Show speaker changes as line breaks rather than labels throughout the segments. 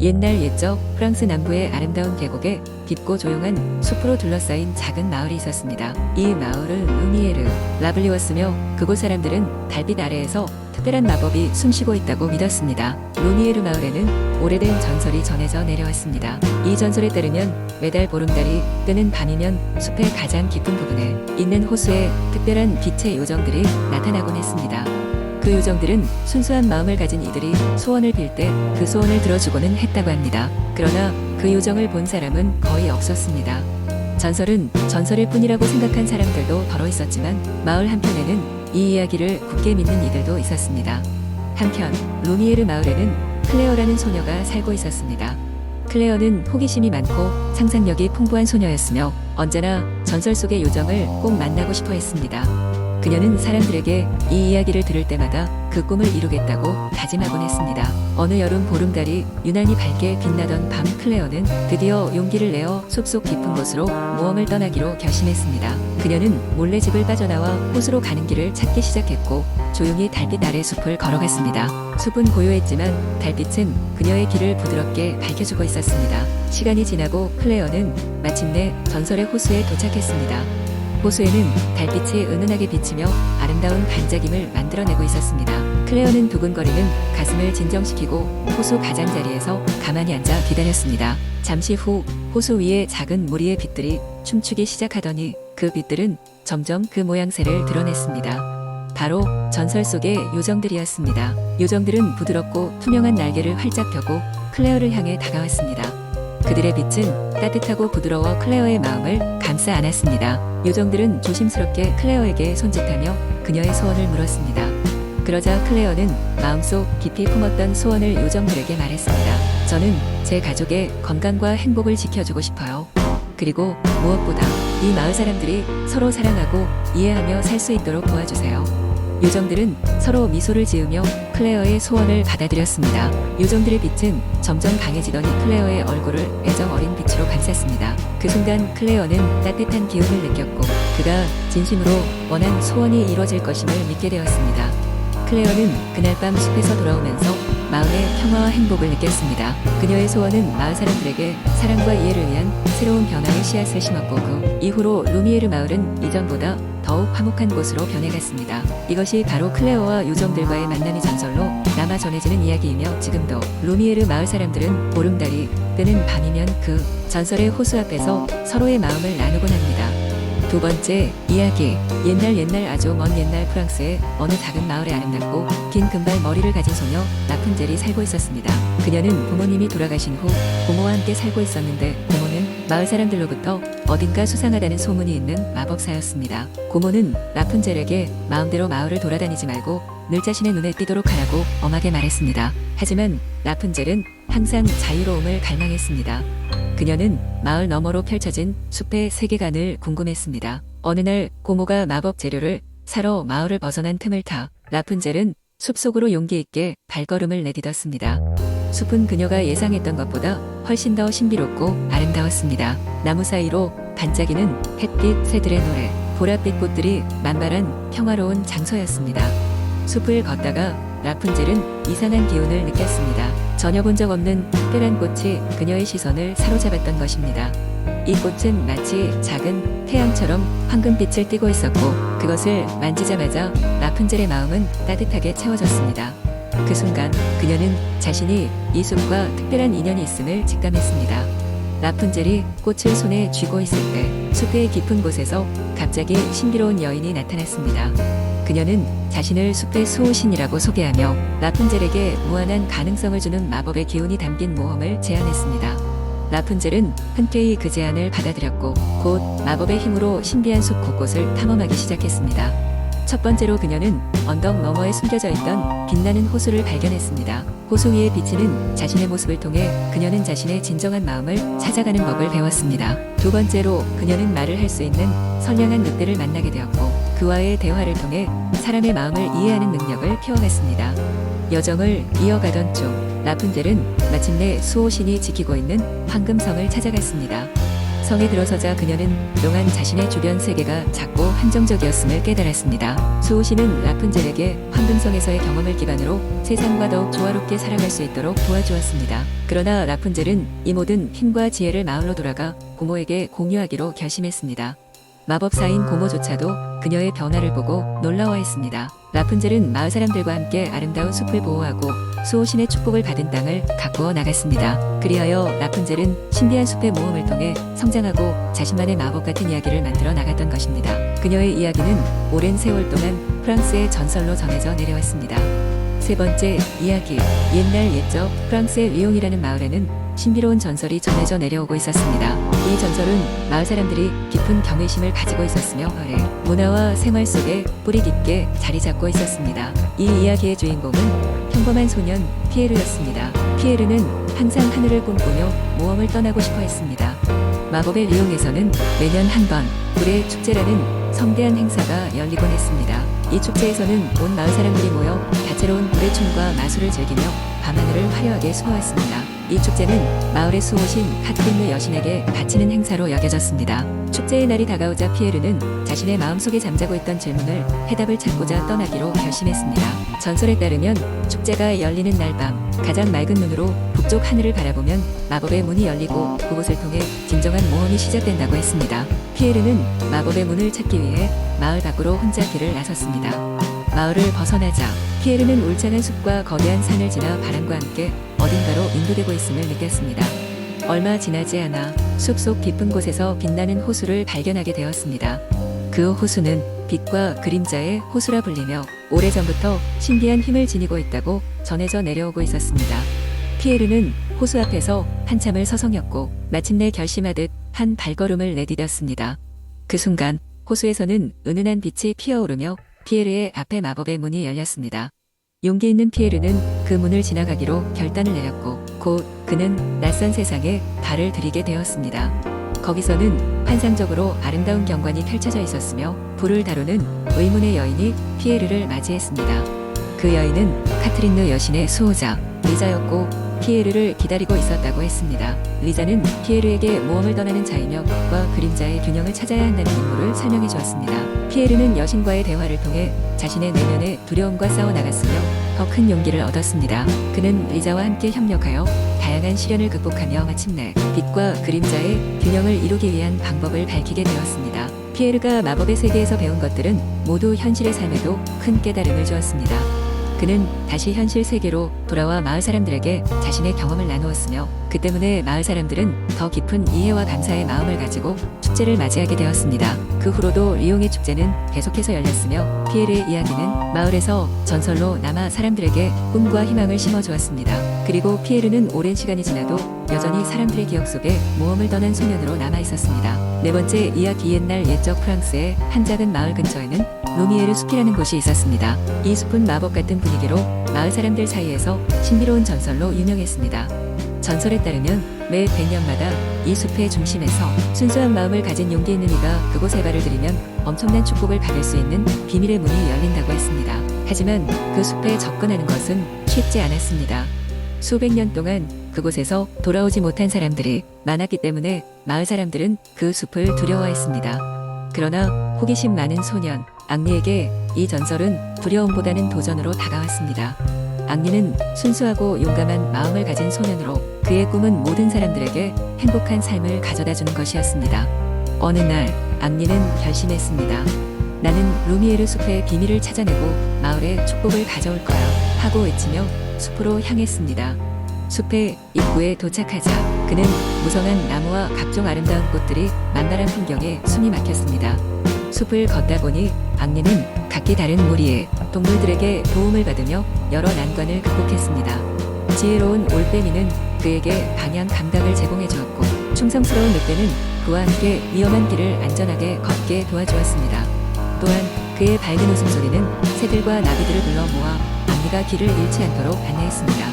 옛날 옛적 프랑스 남부의 아름다운 계곡에 깊고 조용한 숲으로 둘러싸인 작은 마을이 있었습니다. 이 마을은 루미에르, 라블리웠으며 그곳 사람들은 달빛 아래에서 특별한 마법이 숨쉬고 있다고 믿었습니다. 루미에르 마을에는 오래된 전설이 전해져 내려왔습니다. 이 전설에 따르면 매달 보름달이 뜨는 밤이면 숲의 가장 깊은 부분에 있는 호수에 특별한 빛의 요정들이 나타나곤 했습니다. 그 요정들은 순수한 마음을 가진 이들이 소원을 빌 때 그 소원을 들어주고는 했다고 합니다. 그러나 그 요정을 본 사람은 거의 없었습니다. 전설은 전설일 뿐이라고 생각한 사람들도 더러 있었지만 마을 한편에는 이 이야기를 굳게 믿는 이들도 있었습니다. 한편 루미에르 마을에는 클레어라는 소녀가 살고 있었습니다. 클레어는 호기심이 많고 상상력이 풍부한 소녀였으며 언제나 전설 속의 요정을 꼭 만나고 싶어 했습니다. 그녀는 사람들에게 이 이야기를 들을 때마다 그 꿈을 이루겠다고 다짐하곤 했습니다. 어느 여름 보름달이 유난히 밝게 빛나던 밤 클레어는 드디어 용기를 내어 숲속 깊은 곳으로 모험을 떠나기로 결심했습니다. 그녀는 몰래 집을 빠져나와 호수로 가는 길을 찾기 시작했고 조용히 달빛 아래 숲을 걸어갔습니다. 숲은 고요했지만 달빛은 그녀의 길을 부드럽게 밝혀주고 있었습니다. 시간이 지나고 클레어는 마침내 전설의 호수에 도착했습니다. 호수에는 달빛이 은은하게 비치며 아름다운 반짝임을 만들어내고 있었습니다. 클레어는 두근거리는 가슴을 진정시키고 호수 가장자리에서 가만히 앉아 기다렸습니다. 잠시 후 호수 위에 작은 무리의 빛들이 춤추기 시작하더니 그 빛들은 점점 그 모양새를 드러냈습니다. 바로 전설 속의 요정들이었습니다. 요정들은 부드럽고 투명한 날개를 활짝 펴고 클레어를 향해 다가왔습니다. 그들의 빛은 따뜻하고 부드러워 클레어의 마음을 감싸 안았습니다. 요정들은 조심스럽게 클레어에게 손짓하며 그녀의 소원을 물었습니다. 그러자 클레어는 마음속 깊이 품었던 소원을 요정들에게 말했습니다. 저는 제 가족의 건강과 행복을 지켜주고 싶어요. 그리고 무엇보다 이 마을 사람들이 서로 사랑하고 이해하며 살 수 있도록 도와주세요. 요정들은 서로 미소를 지으며 클레어의 소원을 받아들였습니다. 요정들의 빛은 점점 강해지더니 클레어의 얼굴을 애정 어린 빛으로 감쌌습니다. 그 순간 클레어는 따뜻한 기운을 느꼈고 그가 진심으로 원한 소원이 이루어질 것임을 믿게 되었습니다. 클레어는 그날 밤 숲에서 돌아오면서 마음의 평화와 행복을 느꼈습니다. 그녀의 소원은 마을 사람들에게 사랑과 이해를 위한 새로운 변화의 씨앗을 심었고 그 이후로 루미에르 마을은 이전보다 더욱 화목한 곳으로 변해갔습니다. 이것이 바로 클레어와 요정들과의 만남의 전설로 남아 전해지는 이야기이며 지금도 루미에르 마을 사람들은 보름달이 뜨는 밤이면 그 전설의 호수 앞에서 서로의 마음을 나누곤 합니다. 두 번째 이야기 옛날 옛날 아주 먼 옛날 프랑스의 어느 작은 마을에 아름답고 긴 금발 머리를 가진 소녀 라푼젤이 살고 있었습니다. 그녀는 부모님이 돌아가신 후 부모와 함께 살고 있었는데 부모는 마을 사람들로부터 어딘가 수상하다는 소문이 있는 마법사였습니다. 고모는 라푼젤에게 마음대로 마을을 돌아다니지 말고 늘 자신의 눈에 띄도록 하라고 엄하게 말했습니다. 하지만 라푼젤은 항상 자유로움을 갈망했습니다. 그녀는 마을 너머로 펼쳐진 숲의 세계관을 궁금했습니다. 어느 날 고모가 마법 재료를 사러 마을을 벗어난 틈을 타 라푼젤은 숲속으로 용기 있게 발걸음을 내딛었습니다. 숲은 그녀가 예상했던 것보다 훨씬 더 신비롭고 아름다웠습니다. 나무 사이로 반짝이는 햇빛 새들의 노래, 보랏빛 꽃들이 만발한 평화로운 장소였습니다. 숲을 걷다가 라푼젤은 이상한 기운을 느꼈습니다. 전혀 본 적 없는 특별한 꽃이 그녀의 시선을 사로잡았던 것입니다. 이 꽃은 마치 작은 태양처럼 황금빛을 띠고 있었고 그것을 만지자마자 라푼젤의 마음은 따뜻하게 채워졌습니다. 그 순간 그녀는 자신이 이 숲과 특별한 인연이 있음을 직감했습니다. 라푼젤이 꽃을 손에 쥐고 있을 때 숲의 깊은 곳에서 갑자기 신비로운 여인이 나타났습니다. 그녀는 자신을 숲의 수호신이라고 소개하며 라푼젤에게 무한한 가능성을 주는 마법의 기운이 담긴 모험을 제안했습니다. 라푼젤은 흔쾌히 그 제안을 받아들였고 곧 마법의 힘으로 신비한 숲 곳곳을 탐험하기 시작했습니다. 첫 번째로 그녀는 언덕 너머에 숨겨져 있던 빛나는 호수를 발견했습니다. 호수 위에 비치는 자신의 모습을 통해 그녀는 자신의 진정한 마음을 찾아가는 법을 배웠습니다. 두 번째로 그녀는 말을 할 수 있는 선량한 늑대를 만나게 되었고 그와의 대화를 통해 사람의 마음을 이해하는 능력을 키워갔습니다. 여정을 이어가던 중 라푼젤은 마침내 수호신이 지키고 있는 황금성을 찾아갔습니다. 성에 들어서자 그녀는 그동안 자신의 주변 세계가 작고 한정적이었음을 깨달았습니다. 수호신은 라푼젤에게 황금성에서의 경험을 기반으로 세상과 더욱 조화롭게 살아갈 수 있도록 도와주었습니다. 그러나 라푼젤은 이 모든 힘과 지혜를 마을로 돌아가 고모에게 공유하기로 결심했습니다. 마법사인 고모조차도 그녀의 변화를 보고 놀라워했습니다. 라푼젤은 마을 사람들과 함께 아름다운 숲을 보호하고 수호신의 축복을 받은 땅을 가꾸어 나갔습니다. 그리하여 라푼젤은 신비한 숲의 모험을 통해 성장하고 자신만의 마법 같은 이야기를 만들어 나갔던 것입니다. 그녀의 이야기는 오랜 세월 동안 프랑스의 전설로 전해져 내려왔습니다. 세 번째 이야기 옛날 옛적 프랑스의 리옹이라는 마을에는 신비로운 전설이 전해져 내려오고 있었습니다. 이 전설은 마을 사람들이 깊은 경외심을 가지고 있었으며 아래 문화와 생활 속에 뿌리 깊게 자리 잡고 있었습니다. 이 이야기의 주인공은 평범한 소년 피에르였습니다. 피에르는 항상 하늘을 꿈꾸며 모험을 떠나고 싶어 했습니다. 마법의 리옹에서는 매년 한 번 불의 축제라는 성대한 행사가 열리곤 했습니다. 이 축제에서는 온 마을 사람들이 모여 다채로운 불의 춤과 마술을 즐기며 밤하늘을 화려하게 수놓았습니다. 이 축제는 마을의 수호신 카트린느 여신에게 바치는 행사로 여겨졌습니다. 축제의 날이 다가오자 피에르는 자신의 마음속에 잠자고 있던 질문을 해답을 찾고자 떠나기로 결심했습니다. 전설에 따르면 축제가 열리는 날 밤 가장 맑은 눈으로 북쪽 하늘을 바라보면 마법의 문이 열리고 그곳을 통해 진정한 모험이 시작된다고 했습니다. 피에르는 마법의 문을 찾기 위해 마을 밖으로 혼자 길을 나섰습니다. 마을을 벗어나자 피에르는 울창한 숲과 거대한 산을 지나 바람과 함께 어딘가로 인도되고 있음을 느꼈습니다. 얼마 지나지 않아 숲속 깊은 곳에서 빛나는 호수를 발견하게 되었습니다. 그 호수는 빛과 그림자의 호수라 불리며 오래전부터 신비한 힘을 지니고 있다고 전해져 내려오고 있었습니다. 피에르는 호수 앞에서 한참을 서성였고 마침내 결심하듯 한 발걸음을 내디뎠습니다. 그 순간 호수에서는 은은한 빛이 피어오르며 피에르의 앞에 마법의 문이 열렸습니다. 용기 있는 피에르는 그 문을 지나가기로 결단을 내렸고 곧 그는 낯선 세상에 발을 들이게 되었습니다. 거기서는 환상적으로 아름다운 경관이 펼쳐져 있었으며 불을 다루는 의문의 여인이 피에르를 맞이했습니다. 그 여인은 카트린느 여신의 수호자 리자였고 피에르를 기다리고 있었다고 했습니다. 리자는 피에르에게 모험을 떠나는 자이며 빛과 그림자의 균형을 찾아야 한다는 임무를 설명해 주었습니다. 피에르는 여신과의 대화를 통해 자신의 내면의 두려움과 싸워 나갔으며 더 큰 용기를 얻었습니다. 그는 리자와 함께 협력하여 다양한 시련을 극복하며 마침내 빛과 그림자의 균형을 이루기 위한 방법을 밝히게 되었습니다. 피에르가 마법의 세계에서 배운 것들은 모두 현실의 삶에도 큰 깨달음을 주었습니다. 그는 다시 현실 세계로 돌아와 마을 사람들에게 자신의 경험을 나누었으며 그 때문에 마을 사람들은 더 깊은 이해와 감사의 마음을 가지고 축제를 맞이하게 되었습니다. 그 후로도 리옹의 축제는 계속해서 열렸으며 피에르의 이야기는 마을에서 전설로 남아 사람들에게 꿈과 희망을 심어주었습니다. 그리고 피에르는 오랜 시간이 지나도 여전히 사람들의 기억 속에 모험을 떠난 소년으로 남아 있었습니다. 네 번째 이야기 옛날 옛적 프랑스의 한 작은 마을 근처에는 루미에르 숲이라는 곳이 있었습니다. 이 숲은 마법 같은 분위기로 마을 사람들 사이에서 신비로운 전설로 유명했습니다. 전설에 따르면 매 100년마다 이 숲의 중심에서 순수한 마음을 가진 용기 있는 이가 그곳에 발을 들이면 엄청난 축복을 받을 수 있는 비밀의 문이 열린다고 했습니다. 하지만 그 숲에 접근하는 것은 쉽지 않았습니다. 수백 년 동안 그곳에서 돌아오지 못한 사람들이 많았기 때문에 마을 사람들은 그 숲을 두려워했습니다. 그러나 호기심 많은 소년 앙리에게 이 전설은 두려움보다는 도전으로 다가왔습니다. 앙리는 순수하고 용감한 마음을 가진 소년으로 그의 꿈은 모든 사람들에게 행복한 삶을 가져다 주는 것이었습니다. 어느 날 앙리는 결심했습니다. 나는 루미에르 숲의 비밀을 찾아내고 마을에 축복을 가져올 거야 하고 외치며 숲으로 향했습니다. 숲의 입구에 도착하자 그는 무성한 나무와 각종 아름다운 꽃들이 만나란 풍경에 숨이 막혔습니다. 숲을 걷다 보니 앙리는 각기 다른 무리의 동물들에게 도움을 받으며 여러 난관을 극복했습니다. 지혜로운 올빼미는 그에게 방향 감각을 제공해 주었고 충성스러운 늑대는 그와 함께 위험한 길을 안전하게 걷게 도와주었습니다. 또한 그의 밝은 웃음소리는 새들과 나비들을 불러 모아 앙리가 길을 잃지 않도록 안내했습니다.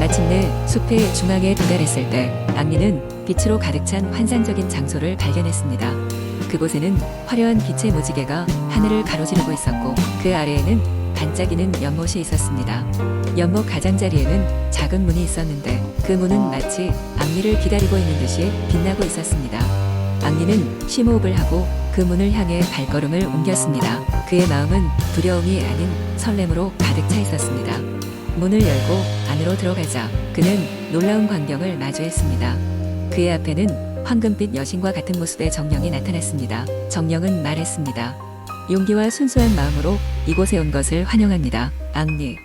마침내 숲의 중앙에 도달했을 때 앙리는 빛으로 가득 찬 환상적인 장소를 발견했습니다. 그곳에는 화려한 빛의 무지개가 하늘을 가로지르고 있었고 그 아래에는 반짝이는 연못이 있었습니다. 연못 가장자리에는 작은 문이 있었는데 그 문은 마치 앙리를 기다리고 있는 듯이 빛나고 있었습니다. 앙리는 심호흡을 하고 그 문을 향해 발걸음을 옮겼습니다. 그의 마음은 두려움이 아닌 설렘으로 가득 차 있었습니다. 문을 열고 안으로 들어가자 그는 놀라운 광경을 마주했습니다. 그의 앞에는 황금빛 여신과 같은 모습의 정령이 나타났습니다. 정령은 말했습니다. 용기와 순수한 마음으로 이곳에 온 것을 환영합니다. 앙리.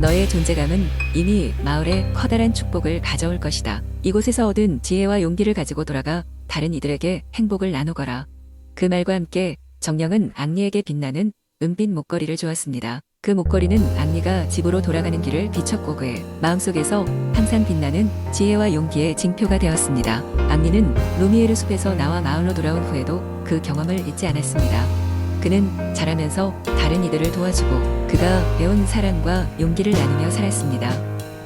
너의 존재감은 이미 마을에 커다란 축복을 가져올 것이다. 이곳에서 얻은 지혜와 용기를 가지고 돌아가 다른 이들에게 행복을 나누거라. 그 말과 함께 정령은 앙리에게 빛나는 은빛 목걸이를 주었습니다. 그 목걸이는 앙리가 집으로 돌아가는 길을 비췄고 그의 마음속에서 항상 빛나는 지혜와 용기의 징표가 되었습니다. 앙리는 루미에르 숲에서 나와 마을로 돌아온 후에도 그 경험을 잊지 않았습니다. 그는 자라면서 다른 이들을 도와주고 그가 배운 사랑과 용기를 나누며 살았습니다.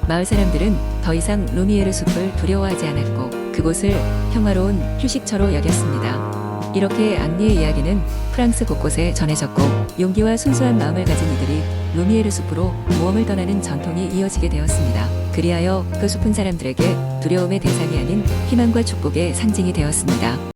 마을 사람들은 더 이상 루미에르 숲을 두려워하지 않았고 그곳을 평화로운 휴식처로 여겼습니다. 이렇게 앙리의 이야기는 프랑스 곳곳에 전해졌고 용기와 순수한 마음을 가진 이들이 루미에르 숲으로 모험을 떠나는 전통이 이어지게 되었습니다. 그리하여 그 숲은 사람들에게 두려움의 대상이 아닌 희망과 축복의 상징이 되었습니다.